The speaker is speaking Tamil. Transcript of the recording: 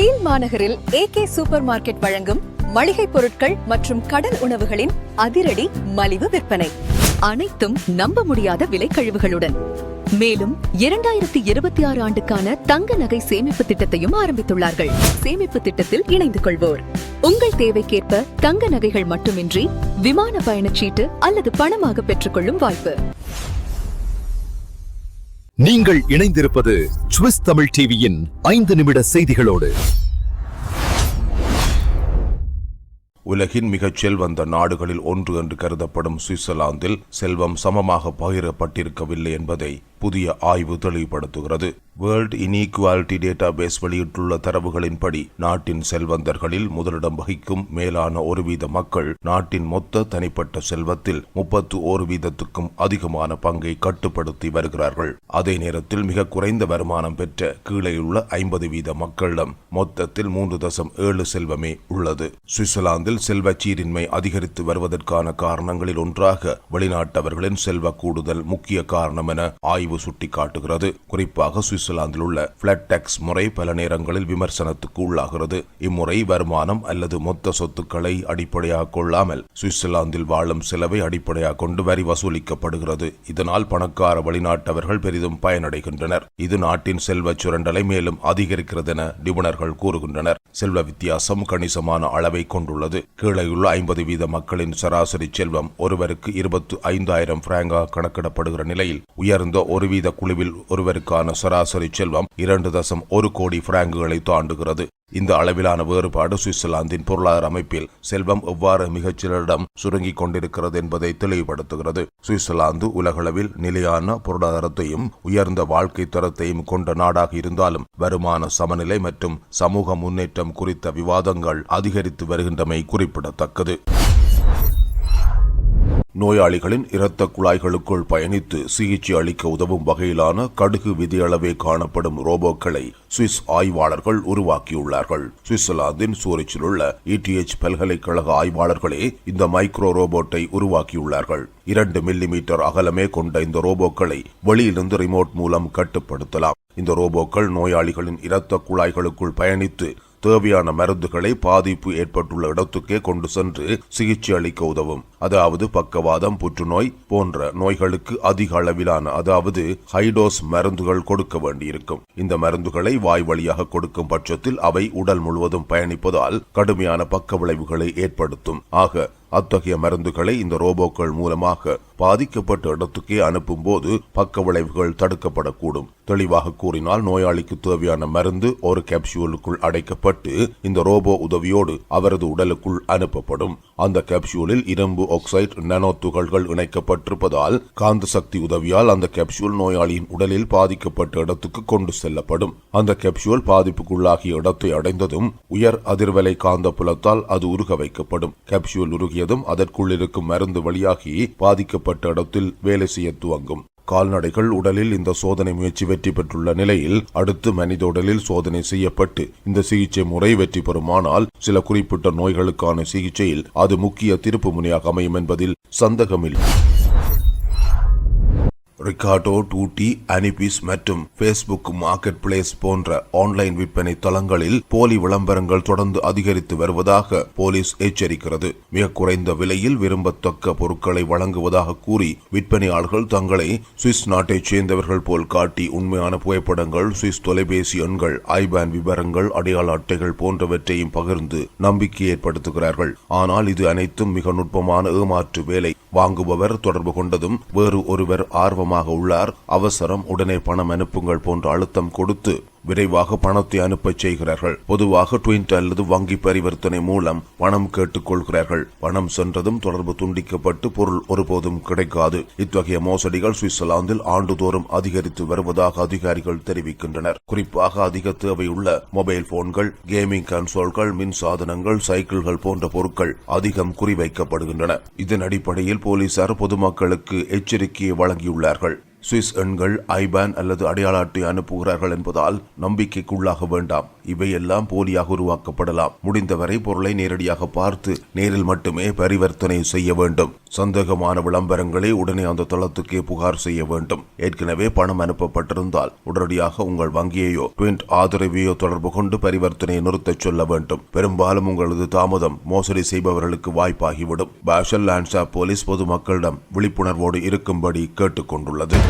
பீல் மாநகரில் கே சூப்பர் மார்க்கெட் வழங்கும் மளிகை பொருட்கள் மற்றும் கடல் உணவுகளின் அதிரடி மலிவு விற்பனை. அனைத்தும் நம்ப முடியாத விலை கழிவுகளுடன். மேலும் இரண்டாயிரத்தி இருபத்தி ஆறு ஆண்டுக்கான தங்க நகை சேமிப்பு திட்டத்தையும் ஆரம்பித்துள்ளார்கள். சேமிப்பு திட்டத்தில் இணைந்து கொள்வோர். உங்கள் தேவைக்கேற்ப தங்க நகைகள் மட்டுமின்றி விமான பயணச்சீட்டு அல்லது பணமாக பெற்றுக்கொள்ளும் வாய்ப்பு. நீங்கள் இணைந்திருப்பது சுவிஸ் தமிழ் டிவியின் ஐந்து நிமிட செய்திகளோடு. உலகின் மிகச் செல்வந்த நாடுகளில் ஒன்று என்று கருதப்படும் சுவிட்சர்லாந்தில் செல்வம் சமமாக பகிரப்பட்டிருக்கவில்லை என்பதை புதிய ஆய்வு தெளிவுபடுத்துகிறது. வேர்ல்ட் இன்இக்வாலிட்டி டேட்டா பேஸ் வெளியிட்டுள்ள தரவுகளின்படி நாட்டின் செல்வந்தர்களில் முதலிடம் வகிக்கும் மேலான ஒரு வீத மக்கள் நாட்டின் மொத்த தனிப்பட்ட செல்வத்தில் முப்பத்து ஒரு வீதத்துக்கும் அதிகமான பங்கை கட்டுப்படுத்தி வருகிறார்கள். அதே நேரத்தில் மிக குறைந்த வருமானம் பெற்ற கீழேயுள்ள ஐம்பது வீத மக்களிடம் மொத்தத்தில் மூன்று தசம் ஏழு செல்வமே உள்ளது. சுவிட்சர்லாந்தில் செல்வ சீரின்மை அதிகரித்து வருவதற்கான காரணங்களில் ஒன்றாக வெளிநாட்டவர்களின் செல்வ கூடுதல் முக்கிய காரணம் என ஆய்வு சுட்டிக்காட்டுகிறது. குறிப்பாக சுவிட்சர்லாந்தில் உள்ள பிளட் டேக்ஸ் முறை பல நேரங்களில் விமர்சனத்துக்கு உள்ளாகிறது. இம்முறை வருமானம் அல்லது மொத்த சொத்துக்களை அடிப்படையாக கொள்ளாமல் சுவிட்சர்லாந்தில் வாழும் செலவை அடிப்படையாக கொண்டு வரி வசூலிக்கப்படுகிறது. இதனால் பணக்கார வெளிநாட்டவர்கள் பெரிதும் பயனடைகின்றனர். இது நாட்டின் செல்வ சுரண்டலை மேலும் அதிகரிக்கிறது என நிபுணர்கள் கூறுகின்றனர். செல்வ வித்தியாசம் கணிசமான அளவை கொண்டுள்ளது. கீழேயுள்ள ஐம்பது வீத மக்களின் சராசரி செல்வம் ஒருவருக்கு இருபத்து ஐந்தாயிரம் பிராங்காக கணக்கிடப்படுகிற நிலையில் உயர்ந்த ஒரு வீத குழுவில் ஒருவருக்கான சராசரி செல்வம் இரண்டு தசம் ஒரு கோடி பிராங்குகளை தாண்டுகிறது. இந்த அளவிலான வேறுபாடு சுவிட்சர்லாந்தின் பொருளாதார அமைப்பில் செல்வம் எவ்வாறு மிகச்சிலரிடம் சுருங்கிக் கொண்டிருக்கிறது என்பதை தெளிவுபடுத்துகிறது. சுவிட்சர்லாந்து உலகளவில் நிலையான பொருளாதாரத்தையும் உயர்ந்த வாழ்க்கை தரத்தையும் கொண்ட நாடாக இருந்தாலும் வருமான சமநிலை மற்றும் சமூக முன்னேற்றம் குறித்த விவாதங்கள் அதிகரித்து வருகின்றமை குறிப்பிடத்தக்கது. நோயாளிகளின் இரத்த குழாய்களுக்குள் பயணித்து சிகிச்சை அளிக்க உதவும் வகையிலான கடுகு விதியளவே காணப்படும் ரோபோக்களை சுவிஸ் ஆய்வாளர்கள் உருவாக்கியுள்ளார்கள். சுவிட்சர்லாந்தின் சூரிச்சில் உள்ள இடிஎச் பல்கலைக்கழக ஆய்வாளர்களே இந்த மைக்ரோ ரோபோட்டை உருவாக்கியுள்ளார்கள். இரண்டு மில்லிமீட்டர் அகலமே கொண்ட இந்த ரோபோக்களை வெளியிலிருந்து ரிமோட் மூலம் கட்டுப்படுத்தலாம். இந்த ரோபோக்கள் நோயாளிகளின் இரத்த குழாய்களுக்குள் பயணித்து தேவையான மருந்துகளை பாதிப்பு ஏற்பட்டுள்ள இடத்துக்கே கொண்டு சென்று சிகிச்சை அளிக்க உதவும். அதாவது பக்கவாதம் புற்றுநோய் போன்ற நோய்களுக்கு அதிக அளவிலான அதாவது ஹைடோஸ் மருந்துகள் கொடுக்க வேண்டியிருக்கும். இந்த மருந்துகளை வாய் வழியாக கொடுக்கும் பட்சத்தில் அவை உடல் முழுவதும் பயணிப்பதால் கடுமையான பக்க விளைவுகளை ஏற்படுத்தும். ஆக அத்தகைய மருந்துகளை இந்த ரோபோக்கள் மூலமாக பாதிக்கப்பட்ட இடத்துக்கே அனுப்பும் போது பக்க விளைவுகள் தடுக்கப்படக்கூடும். தெளிவாக கூறினால் நோயாளிக்கு தேவையான மருந்து ஒரு கேப்சியூலுக்குள் அடைக்கப்பட்டு இந்த ரோபோ உதவியோடு அவரது உடலுக்குள் அனுப்பப்படும். அந்த கேப்சியூலில் இரும்பு ஆக்சைடு நானோ துகள்கள் இணைக்கப்பட்டிருப்பதால் காந்த சக்தி உதவியால் அந்த கேப்சூல் நோயாளியின் உடலில் பாதிக்கப்பட்ட இடத்துக்கு கொண்டு செல்லப்படும். அந்த கேப்சூல் பாதிப்புக்குள்ளாகிய இடத்தை அடைந்ததும் உயர் அதிர்வலை காந்த புலத்தால் அது உருக வைக்கப்படும். கேப்சூல் உருகியதும் அதற்குள் இருக்கும் மருந்து வழியாகி பாதிக்கப்பட்ட இடத்தில் வேலை செய்ய துவங்கும். கால்நடைகள் உடலில் இந்த சோதனை முயற்சி வெற்றி பெற்றுள்ள நிலையில் அடுத்து மனித உடலில் சோதனை செய்யப்பட்டு இந்த சிகிச்சை முறை வெற்றி பெறுமானால் சில குறிப்பிட்ட நோய்களுக்கான சிகிச்சையில் அது முக்கிய திருப்பு முனையாக அமையும் என்பதில் சந்தேகமில்லை. ரிகார்டோ டூட்டி அனிபிஸ் மற்றும் ஃபேஸ்புக் மார்க்கெட் பிளேஸ் போன்ற ஆன்லைன் விற்பனை தளங்களில் போலி விளம்பரங்கள் தொடர்ந்து அதிகரித்து வருவதாக போலீஸ் எச்சரிக்கிறது. மிக குறைந்த விலையில் விரும்பத்தக்க பொருட்களை வழங்குவதாக கூறி விற்பனையாளர்கள் தங்களை சுவிஸ் நாட்டைச் சேர்ந்தவர்கள் போல் காட்டி உண்மையான புகைப்படங்கள் சுவிஸ் தொலைபேசி எண்கள் ஐபேன் விவரங்கள் அடையாள அட்டைகள் போன்றவற்றையும் பகிர்ந்து நம்பிக்கை ஏற்படுத்துகிறார்கள். ஆனால் இது அனைத்தும் மிக நுட்பமான ஏமாற்று வேலை. வாங்குபவர் தொடர்பு கொண்டதும் வேறு ஒருவர் ஆர்வமாக உள்ளார். அவசரம் உடனே பணம் அனுப்புங்கள் போன்ற அழுத்தம் கொடுத்து விரைவாக பணத்தை அனுப்பச் செய்கிறார்கள். பொதுவாக ட்விண்ட் அல்லது வங்கி பரிவர்த்தனை மூலம் பணம் கேட்டுக் கொள்கிறார்கள் பணம் சென்றதும் தொடர்பு துண்டிக்கப்பட்டு பொருள் ஒருபோதும் கிடைக்காது. இத்தகைய மோசடிகள் சுவிட்சர்லாந்தில் ஆண்டுதோறும் அதிகரித்து வருவதாக அதிகாரிகள் தெரிவிக்கின்றனர். குறிப்பாக அதிக தேவையுள்ள மொபைல் போன்கள் கேமிங் கன்சோல்கள் மின் சாதனங்கள் சைக்கிள்கள் போன்ற பொருட்கள் அதிகம் குறிவைக்கப்படுகின்றன. இதன் அடிப்படையில் போலீசார் பொதுமக்களுக்கு எச்சரிக்கையை வழங்கியுள்ளார்கள். சுவிஸ் எண்கள் ஐபான் அல்லது அடையாள அட்டை அனுப்புகிறார்கள் என்பதால் நம்பிக்கைக்குள்ளாக வேண்டாம். இவையெல்லாம் போலியாக உருவாக்கப்படலாம். முடிந்தவரை பொருளை நேரடியாக பார்த்து நேரில் மட்டுமே பரிவர்த்தனை செய்ய வேண்டும். சந்தேகமான விளம்பரங்களை உடனே அந்த தளத்துக்கே புகார் செய்ய வேண்டும். ஏற்கனவே பணம் அனுப்பப்பட்டிருந்தால் உடனடியாக உங்கள் வங்கியையோ ட்விண்ட் ஆதரவையோ தொடர்பு கொண்டு பரிவர்த்தனையை நிறுத்தச் சொல்ல வேண்டும். பெரும்பாலும் உங்களது தாமதம் மோசடி செய்பவர்களுக்கு வாய்ப்பாகிவிடும். பாஷல் லான்சா போலீஸ் பொதுமக்களிடம் விழிப்புணர்வோடு இருக்கும்படி கேட்டுக்கொண்டுள்ளது.